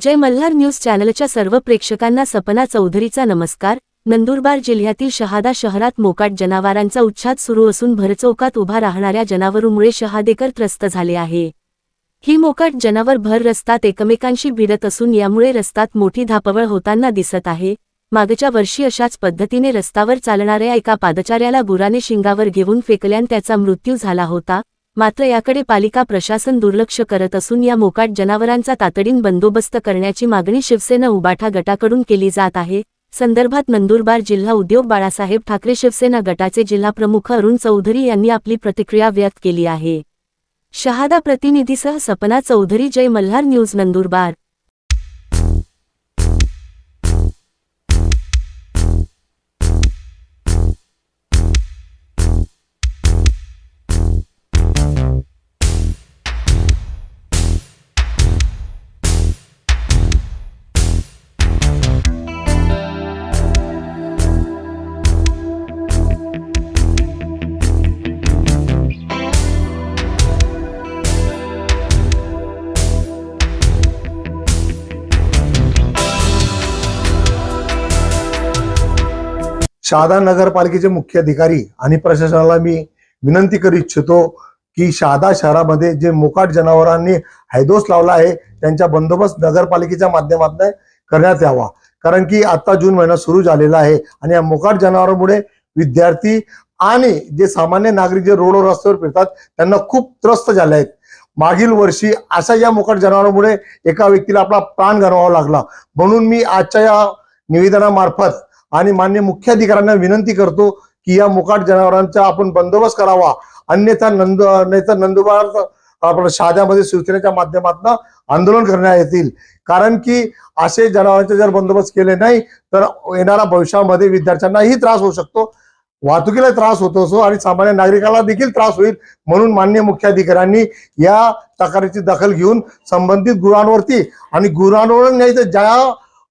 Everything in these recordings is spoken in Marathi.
जय मल्हार न्यूज चॅनलच्या सर्व प्रेक्षकांना सपना चौधरीचा नमस्कार. नंदुरबार जिल्ह्यातील शहादा शहरात मोकाट जनावरांचा उच्छाद सुरू असून भरचौकात उभा राहणाऱ्या जनावरूमुळे शहादेकर त्रस्त झाले आहे. ही मोकाट जनावर भर रस्तात एकमेकांशी भिडत असून यामुळे रस्तात मोठी धापवळ होताना दिसत आहे. मागच्या वर्षी अशाच पद्धतीने रस्तावर चालणाऱ्या एका पादचाऱ्याला गुराने शिंगावर घेऊन फेकल्यान त्याचा मृत्यू झाला होता. मात्र याकडे पालिका प्रशासन दुर्लक्ष करत असून या मोकाट जनावरांचा तातडीन बंदोबस्त करण्याची मागणी शिवसेना उबाठा गटाकडून केली जात आहे. संदर्भात नंदुरबार जिल्हा उद्योग बाळासाहेब ठाकरे शिवसेना गटाचे जिल्हाप्रमुख अरुण चौधरी यांनी आपली प्रतिक्रिया व्यक्त केली आहे. शहादा प्रतिनिधीसह सपना चौधरी जय मल्हार न्यूज नंदुरबार. शहादा नगरपालिकेचे मुख्य अधिकारी आणि प्रशासनाला मी विनंती करू इच्छितो की शहादा शहरामध्ये जे मोकाट जनावरांनी हैदोस लावला आहे त्यांचा बंदोबस्त नगरपालिकेच्या माध्यमातून करण्यात यावा. कारण की आता जून महिना सुरू झालेला आहे आणि या मोकाट जनावरांमुळे विद्यार्थी आणि जे सामान्य नागरिक जे रोडवर रस्त्यावर फिरतात त्यांना खूप त्रस्त झाले आहेत. मागील वर्षी अशा या मोकाट जनावरांमुळे एका व्यक्तीला आपला प्राण गमवावा लागला. म्हणून मी आजच्या या निवेदनामार्फत आणि मान्य मुख्याधिकाऱ्यांना विनंती करतो की या मुकाट जनावरांचा आपण बंदोबस्त करावा. अन्यथा नंद अन्यथा नंदुरबार आपण शहाद्यामध्ये शिवसेनेच्या माध्यमातून आंदोलन करण्यात येतील. कारण की असे जनावरांचे जर बंदोबस्त केले नाही तर येणाऱ्या भविष्यामध्ये विद्यार्थ्यांनाही त्रास होऊ शकतो. वाहतुकीला त्रास होतो असो आणि सामान्य नागरिकाला देखील त्रास होईल म्हणून मान्य मुख्याधिकाऱ्यांनी या तक्रारीची दखल घेऊन संबंधित गुरांवरती आणि गुरांवर नाही तर ज्या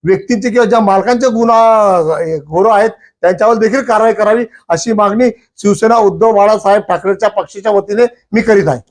व्यक्तींचे किंवा ज्या मालकांचे गुन्हा गुन्हा आहेत त्यांच्यावर देखील कारवाई करावी अशी मागणी शिवसेना उद्धव बाळासाहेब ठाकरेच्या पक्षाच्या वतीने मी करीत आहे.